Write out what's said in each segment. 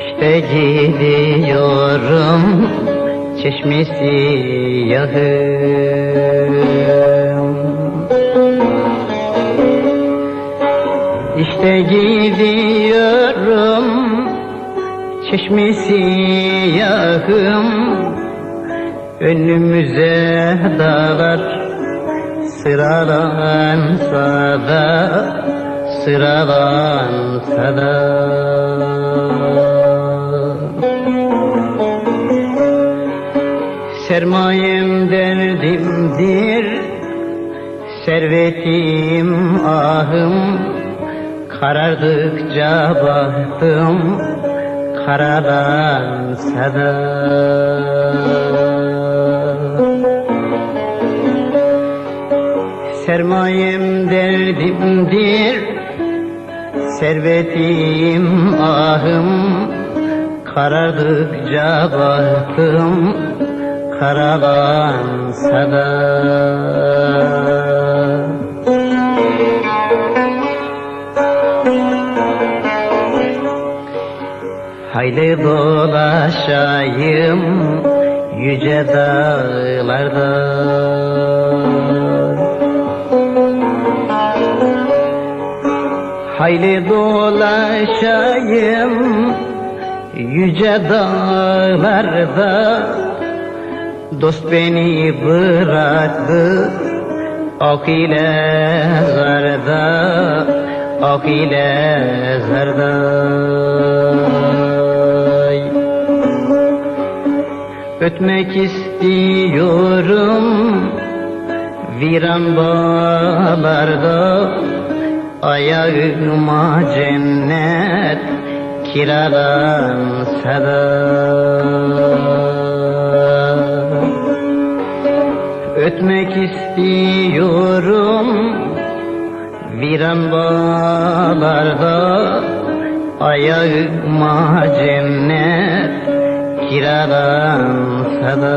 İşte gidiyorum çeşmesi yahım İşte gidiyorum çeşmesi yahım Önümüze dağlar sıralansa da sıralansa da Sermayem derdimdir Servetim ahım. Karardıkça bahtım Karalansa da Sermayem derdimdir Servetim ahım. Karardıkça bahtım Karalansa da. Haydi dolaşayım yüce dağlarda Haydi dolaşayım yüce dağlarda. Dost beni bıraktı Ok ile zarda Ok ile zarda. Ötmek istiyorum Viran bağlarda Ayağıma cennet Kiralansa da Ötmek istiyorum Viran bağlarda. Ayağıma cennet Kiralansa da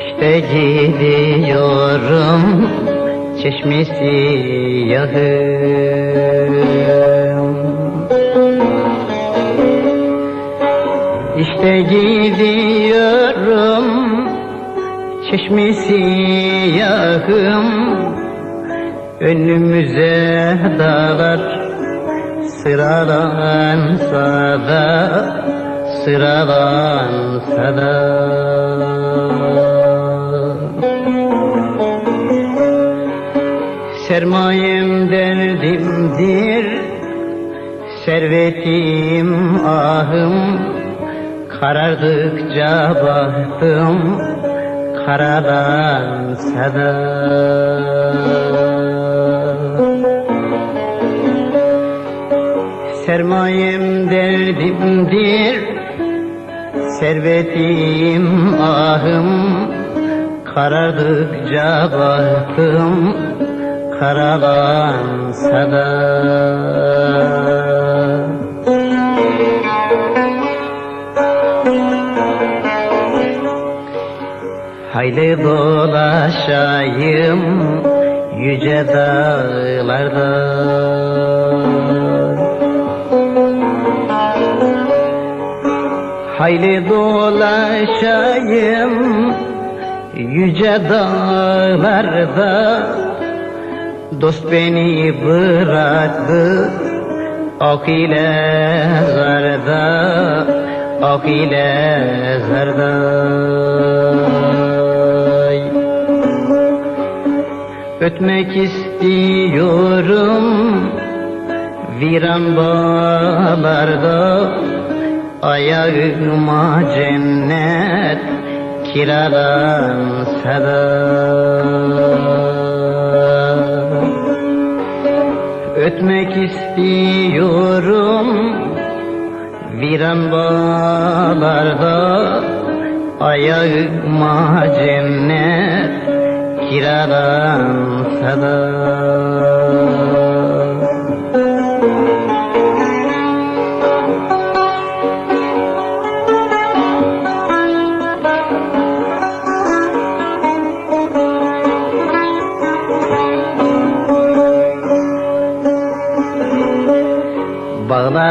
İşte gidiyorum çeşmesi yahım İşte gidiyorum çeşmesi yahım Önümüze dağlar sıralansa da sıralansa da Sermayem derdimdir Servetim ahım. Karardıkça bahtım Karalansa da Sermayem derdimdir. Servetim ahım Karardıkça bahtım Karalansa da. Haydi dolaşayım yüce dağlarda Haydi dolaşayım yüce dağlarda. Dost beni bıraktı Ok ile zarda Ok ile zarda. Ötmek istiyorum Viran bağlarda Ayağıma cennet Kiralansa da Ötmek istiyorum Viran bağlarda. Ayağıma cennet Kiralansa da